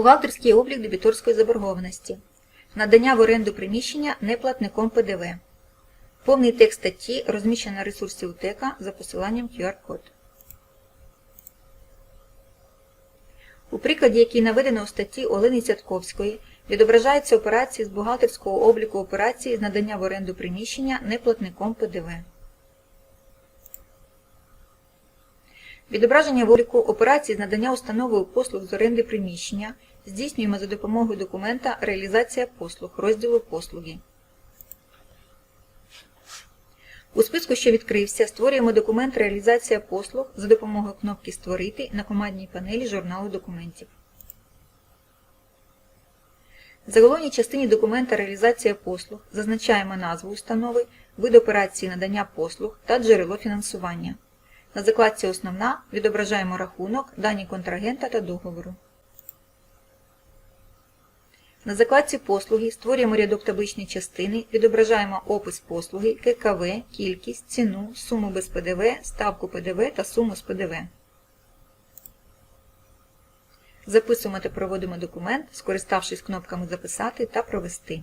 Бухгалтерський облік дебіторської заборгованості. Надання в оренду приміщення неплатником ПДВ. Повний текст статті розміщено на ресурсі УТЕКа за посиланням QR-код. У прикладі, який наведено у статті Олени Цятковської, відображаються операції з бухгалтерського обліку операції з надання в оренду приміщення неплатником ПДВ. Відображення в обліку операцій з надання установою послуг з оренди приміщення здійснюємо за допомогою документа Реалізація послуг розділу Послуги. У списку, що відкрився, створюємо документ Реалізація послуг за допомогою кнопки Створити на командній панелі журналу документів. В заголовній частині документа Реалізація послуг зазначаємо назву установи, вид операції надання послуг та джерело фінансування. На закладці Основна відображаємо рахунок, дані контрагента та договору. На закладці Послуги створюємо рядок табличної частини, відображаємо опис послуги, ККВ, кількість, ціну, суму без ПДВ, ставку ПДВ та суму з ПДВ. Записуємо та проводимо документ, скориставшись кнопками Записати та Провести.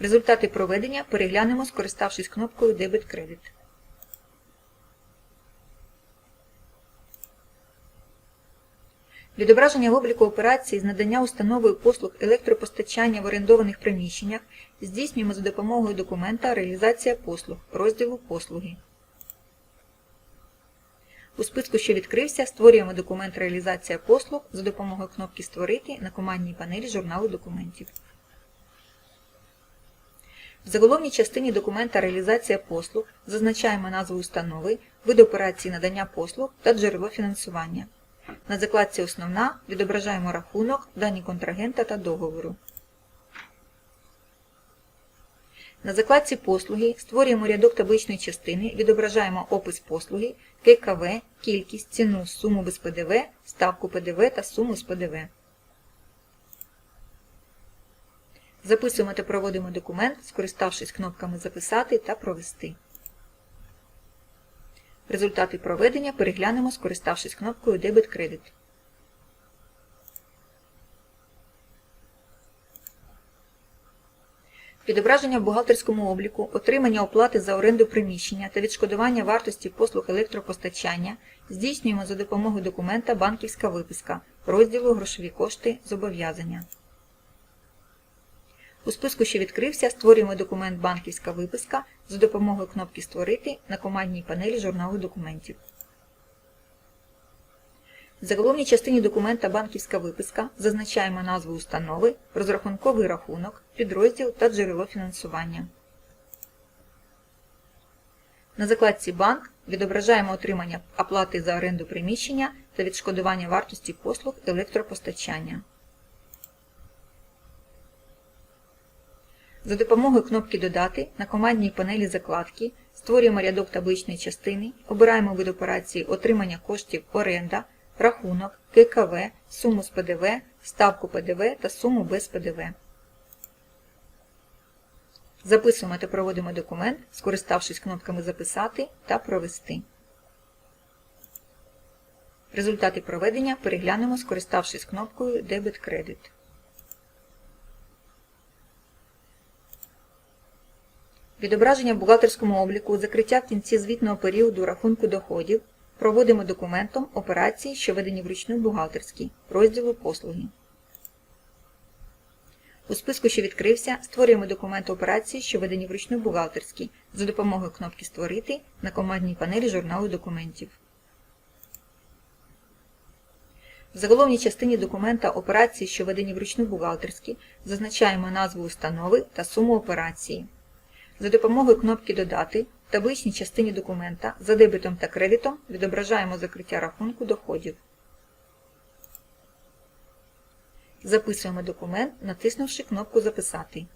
Результати проведення переглянемо, скориставшись кнопкою Дебет-кредит. Відображення в обліку операції з надання установою послуг електропостачання в орендованих приміщеннях здійснюємо за допомогою документа Реалізація послуг розділу Послуги. У списку, що відкрився, створюємо документ Реалізація послуг за допомогою кнопки Створити на командній панелі журналу документів. В заголовній частині документа Реалізація послуг зазначаємо назву установи, вид операції надання послуг та джерело фінансування. На закладці Основна відображаємо рахунок, дані контрагента та договору. На закладці Послуги створюємо рядок табличної частини, відображаємо опис послуги, ККВ, кількість, ціну, суму без ПДВ, ставку ПДВ та суму з ПДВ. Записуємо та проводимо документ, скориставшись кнопками Записати та Провести. Результати проведення переглянемо, скориставшись кнопкою Дебет-кредит. Відображення в бухгалтерському обліку, отримання оплати за оренду приміщення та відшкодування вартості послуг електропостачання здійснюємо за допомогою документа Банківська виписка розділу Грошові кошти зобов'язання. У списку, що відкрився, створюємо документ Банківська виписка за допомогою кнопки Створити на командній панелі журналу документів. В заголовній частині документа Банківська виписка зазначаємо назву установи, розрахунковий рахунок, підрозділ та джерело фінансування. На закладці Банк відображаємо отримання оплати за оренду приміщення та відшкодування вартості послуг електропостачання. За допомогою кнопки Додати на командній панелі закладки створюємо рядок табличної частини, обираємо вид операції отримання коштів оренда, рахунок, ККВ, суму з ПДВ, ставку ПДВ та суму без ПДВ. Записуємо та проводимо документ, скориставшись кнопками Записати та Провести. Результати проведення переглянемо, скориставшись кнопкою Дебет-кредит. Відображення в бухгалтерському обліку, закриття в кінці звітного періоду рахунку доходів проводимо документом операції, що ведені вручну бухгалтерській, розділу послуги. У списку, що відкрився, створюємо документ операції, що ведені вручну бухгалтерській, за допомогою кнопки Створити на командній панелі журналу документів. В заголовній частині документа операції, що ведені вручну бухгалтерській, зазначаємо назву установи та суму операції. За допомогою кнопки Додати в табличній частині документа за дебетом та кредитом відображаємо закриття рахунку доходів. Записуємо документ, натиснувши кнопку Записати.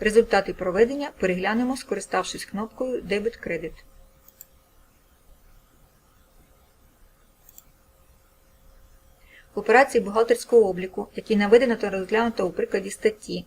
Результати проведення переглянемо, скориставшись кнопкою Дебет-кредит. Операції бухгалтерського обліку, які наведено та розглянуто у прикладі статті,